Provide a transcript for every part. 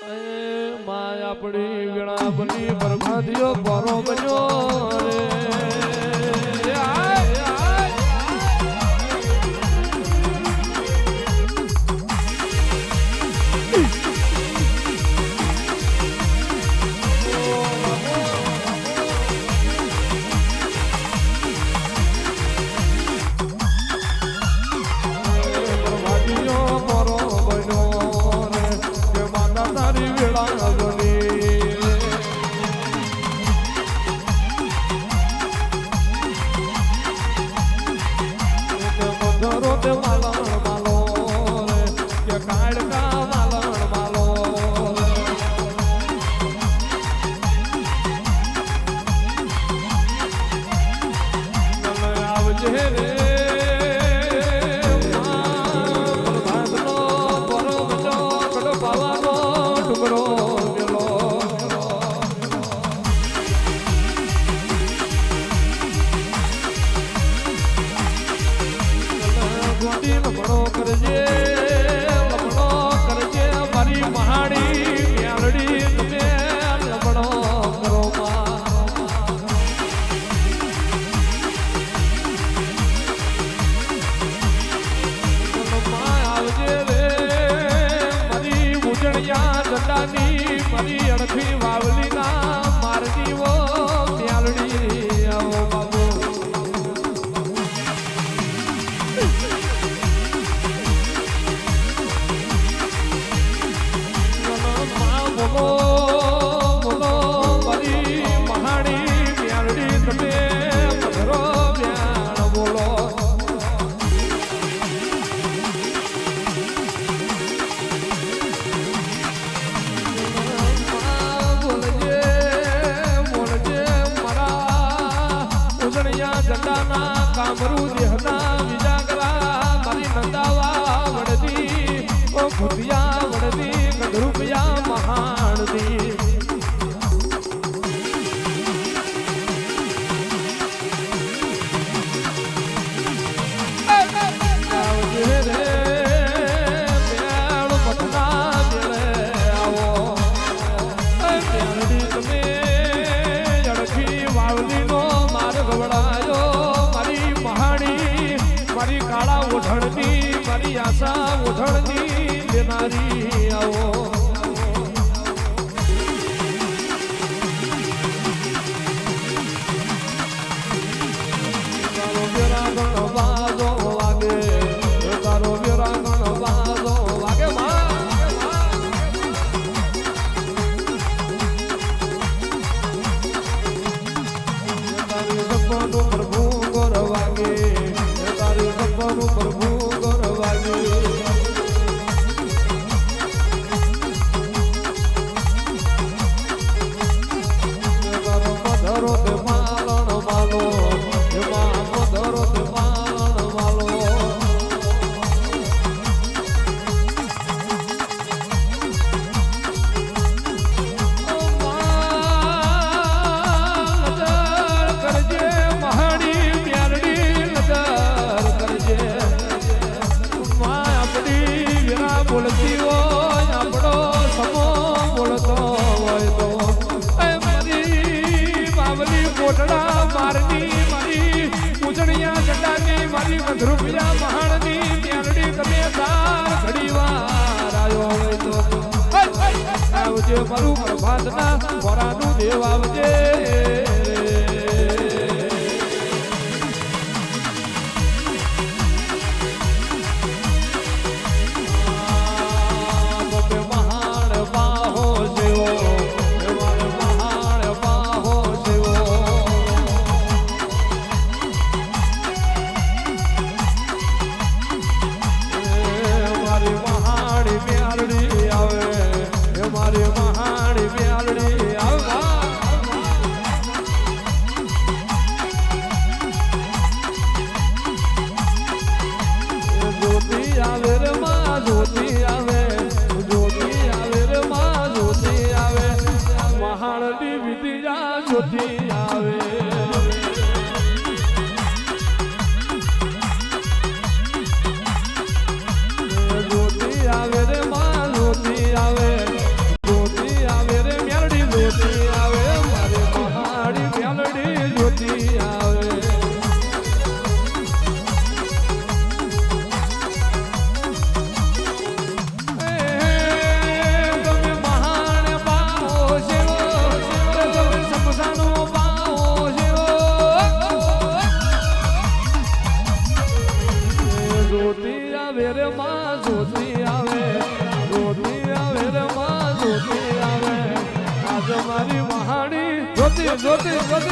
My આપણી વીણા બની પરમાધિયો પારો બન્યો રે. કરજે લપડો કરજે, મારી મહાડી મ્યાલડી તમે લપડો કરો આવજે રે, મારી ઉજણિયા દંડાની, મારી અડધી વાવલીના મારજીવો મ્યાલડી આવો груди. મારા ઓઢણની મારી આશા ઓઢણની લેનારી આવો. ભગવાન રૂપ કોટડા મારની મારી પૂજણિયા જટાની મારી, મધરૂપિયા મહાણની મેળડી તમે તાર ઘડીવાર આવ્યો હોય તો. આવજે મારું પ્રભાતના વરાનું દેવ આવજે. Deus. જ્યોતિ જ્યોતિ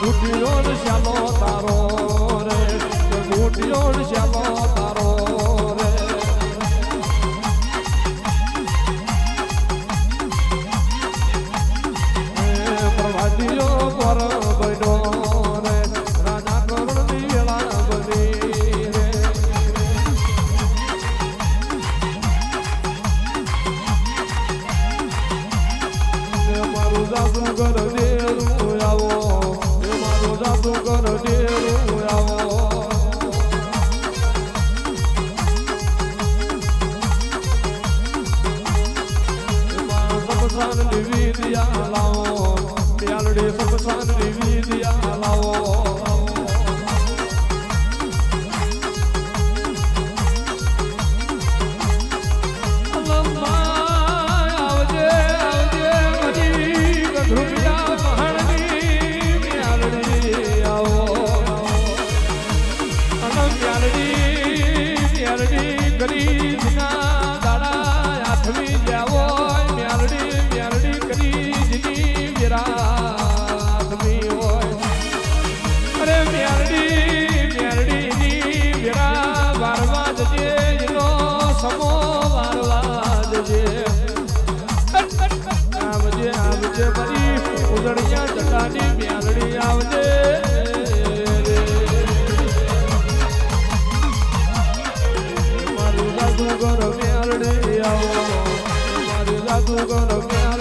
ગુટિયો શ્યાલો તારો રે ગુટિયો શ્યાલો મારું સાસુ ઘર ડેરું આવો એ મારું સાસુ ઘર ડેરું આવો સપસાન લીવી દિયા લાવો પ્યાલડી સપસાન લીવી દિયા લાવો જાદુગર મેળડે આવો મારે જાદુગર મેળ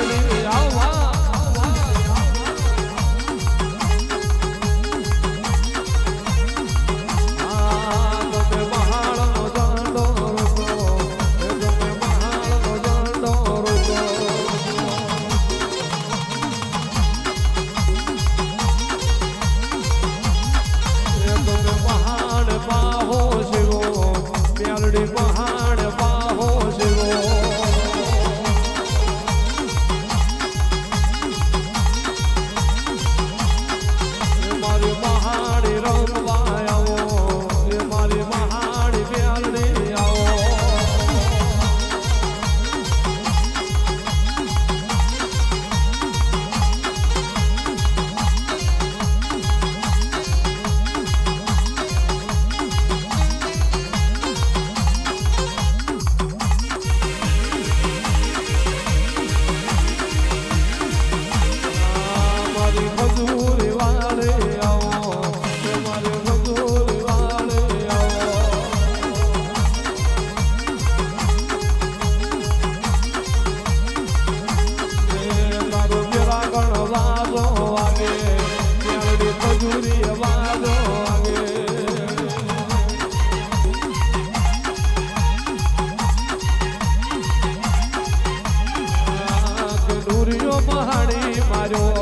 મહાણી માર્યો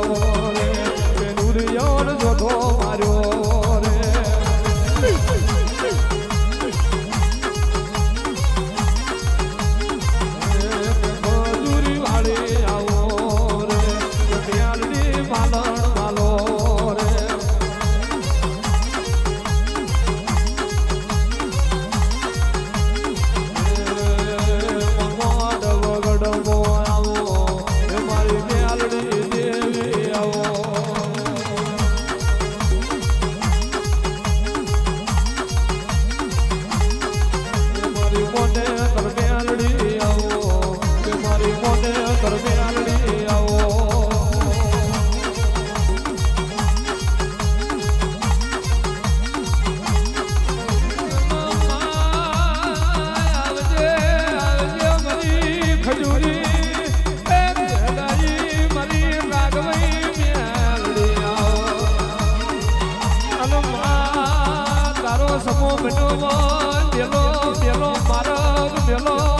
સમો મેનો મેલો મેલો મારો મેલો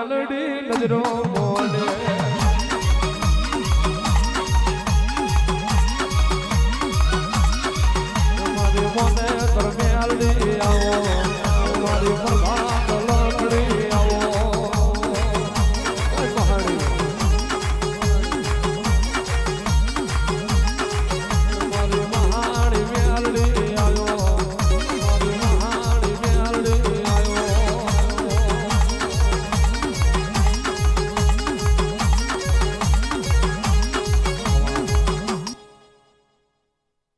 મેલડી નજરો મોડે